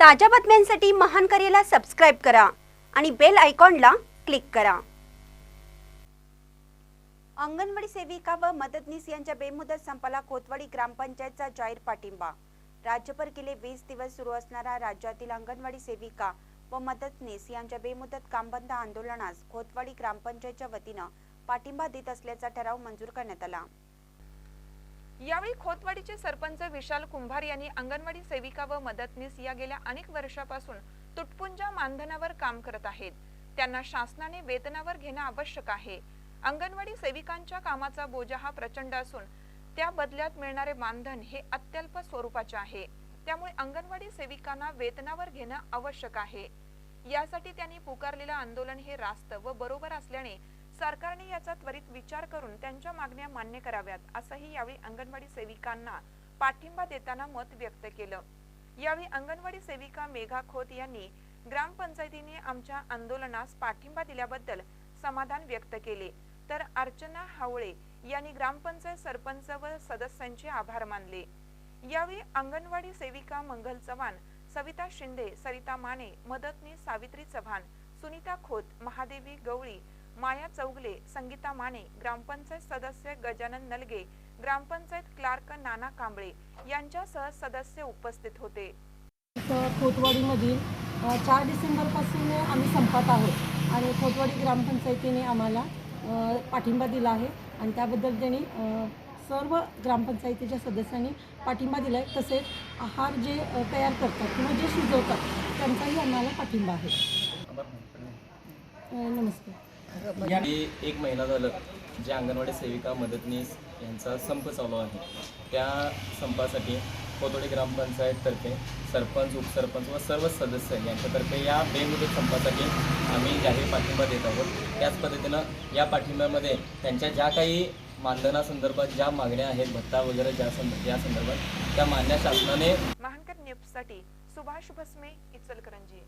ताज्या बातम्यांसाठी महान करेला सबस्क्राईब करा आणि बेल आयकॉनला क्लिक करा. अंगणवाडी सेविका व मदतनीस यांच्या बेमुदत संपाला कोतवाडी ग्रामपंचायतचा जाहीर पाठिंबा. राज्यभर गेले वीस दिवस सुरू असणारा राज्यातील अंगणवाडी सेविका व मदतनीस यांच्या बेमुदत कामबंद आंदोलनास कोतवाडी ग्रामपंचायतच्या वतीनं पाठिंबा देत असल्याचा ठराव मंजूर करण्यात आला. यावेळी खोतवाडीचे सरपंच विशाल कुंभार यांनी अंगणवाडी सेविका व मदतनीस या गेल्या अनेक वर्षापासून तुटपुंजा मानधनावर काम करत आहेत. त्यांना शासनाने वेतनावर घेणं आवश्यक आहे. अंगणवाडी सेविकांच्या कामाचा बोजा हा प्रचंड असून त्या बदल्यात मिळणारे मानधन हे अत्यल्प स्वरूपाचे आहे. त्यामुळे अंगणवाडी सेविकांना वेतनावर घेणं आवश्यक आहे. यासाठी त्यांनी पुकारलेलं आंदोलन हे रास्त व बरोबर असल्याने सरकारने याचा त्वरित विचार करून त्यांच्या मागण्या मान्य कराव्यात असंही यावेळी अंगणवाडी सेविकांना पाठिंबा देताना मत व्यक्त केलं. यावेळी अंगणवाडी सेविका मेघा खोत यांनी ग्रामपंचायतीने आमच्या आंदोलनास पाठिंबा दिल्याबद्दल समाधान व्यक्त केले. तर अर्चना हावळे यांनी ग्रामपंचायत सरपंच व सदस्यांचे आभार मानले. यावेळी अंगणवाडी सेविका मंगल चव्हाण सविता शिंदे सरिता माने मदतनीस सावित्री चव्हाण सुनीता खोत महादेवी गवळी माया चौगले संगीता माने ग्रामपंचायत सदस्य गजानन नलगे ग्रामपंचायत क्लार्क नाना कांबळे यांच्यासह सदस्य उपस्थित होते. खोतवाडीमधील चार डिसेंबरपासून आम्ही संपात आहोत आणि खोतवाडी ग्रामपंचायतीने आम्हाला पाठिंबा दिला आहे आणि त्याबद्दल त्यांनी सर्व ग्रामपंचायतीच्या सदस्यांनी पाठिंबा दिला आहे तसेच आहार जे तयार करतात किंवा जे शिजवतात त्यांचाही आम्हाला पाठिंबा आहे. नमस्कार. एक महिना झालं जे अंगणवाडी सेविका मदतनीस यांचा संप चालू आहे. त्या संपासाठी कोतोडी ग्रामपंचायततर्फे सरपंच उपसरपंच व सर्व सदस्य यांच्यातर्फे या बेमुदत संपासाठी आम्ही जाहीर पाठिंबा देत आहोत. त्याच पद्धतीनं या पाठिंब्यामध्ये त्यांच्या ज्या काही मानधनासंदर्भात ज्या मागण्या आहेत भत्ता वगैरे ज्या संद या संदर्भात त्या मान्य शासनाने महानकर न्यूजसाठी सुभाष भस्मे इचलकरंजी.